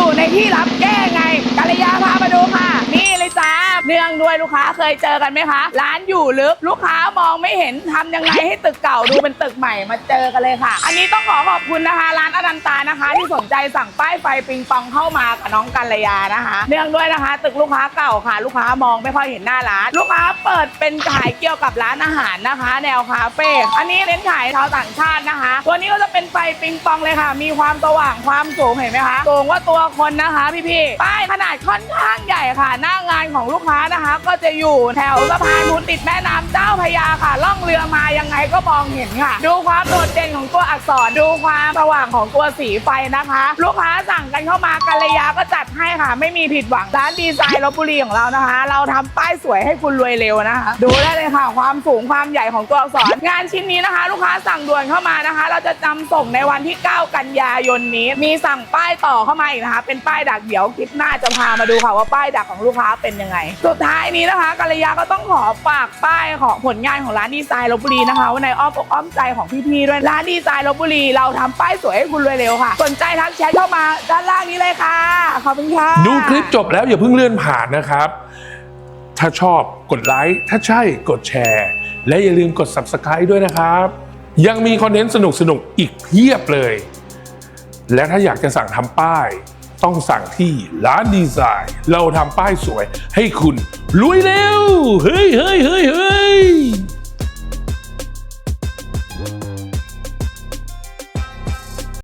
อยู่ในที่รับ งด้วยลูกค้าเคยเจอกันไหมคะ ร้านอยู่ลึกลูกค้ามองไม่เห็นทำยังไงให้ตึกเก่าดูเป็นตึกใหม่มาเจอกันเลยค่ะ อันนี้ต้องขอขอบคุณนะคะ ร้านอนันตานะคะ ที่สนใจสั่งป้ายไฟปิงปองเข้ามากับน้องกัลยานะคะ เนื่องด้วยนะคะ ตึกลูกค้าเก่าค่ะ ลูกค้ามองไม่ค่อยเห็นหน้าร้าน ลูกค้าเปิดเป็นขายเกี่ยวกับร้านอาหารนะคะ แนวคาเฟ่อันนี้เน้นขายชาวต่างชาตินะคะ ตัวนี้ก็จะเป็นไฟปิงปองเลยค่ะ มีความสว่างความสูงเห็นไหมคะสูงว่าตัวคนนะคะพี่ๆป้ายขนาดค่อนข้างใหญ่ค่ะ หน้างานของลูกค้านะคะก็จะอยู่แถวสะพานมูลติดแม่น้ำเจ้าพระยาค่ะ ล่องเรือมายังไงก็มองเห็นค่ะ ดูความโดดเด่นของตัวอักษรดูความสว่างของตัวสีไฟนะคะ ลูกค้าสั่งกันเข้ามากัลยาก็จัดให้ค่ะ ไม่มีผิดหวังร้านดีไซน์ลบบุรีของเรานะคะ เราทำป้ายสวยให้คุณรวยเร็วนะคะ ดูได้เลยค่ะ ความสูงความใหญ่ของตัวอักษรงานชิ้นนี้นะคะ ลูกค้าสั่งด่วนเข้ามานะคะ เราจะนำส่งในวันที่ 9 กันยายนนี้ มีสั่งป้ายต่อเข้ามาอีกนะคะ เป็นป้ายดักเดี๋ยวคลิปหน้าจะพามาดูค่ะว่าป้ายดักของลูกค้าเป็นยังไงสุดท้ายายนี้นะคะกัลยาก็ต้องขอฝากป้ายของผลงานของร้านดีไซน์ลบบุรีนะคะไว้ในอ้อมอกอ้อมใจของพี่ๆด้วยร้านดีไซน์ลบบุรี เราทำป้ายสวยให้คุณรวยเร็วค่ะ สนใจทักแชทเข้ามาด้านล่างนี้เลยค่ะขอบคุณค่ะดูคลิปจบแล้วอย่าเพิ่งเลื่อนผ่านนะครับ ถ้าชอบกดไลค์ถ้าใช่กดแชร์ และอย่าลืมกด Subscribe ด้วยนะครับ ยังมีคอนเทนต์สนุกๆอีกเพียบเลย และถ้าอยากจะสั่งทำป้าย ต้องสั่งที่ร้านดีไซน์ เราทำป้ายสวยให้คุณรวยเร็ว เฮ้ยเฮ้ยเฮ้ยเฮ้ย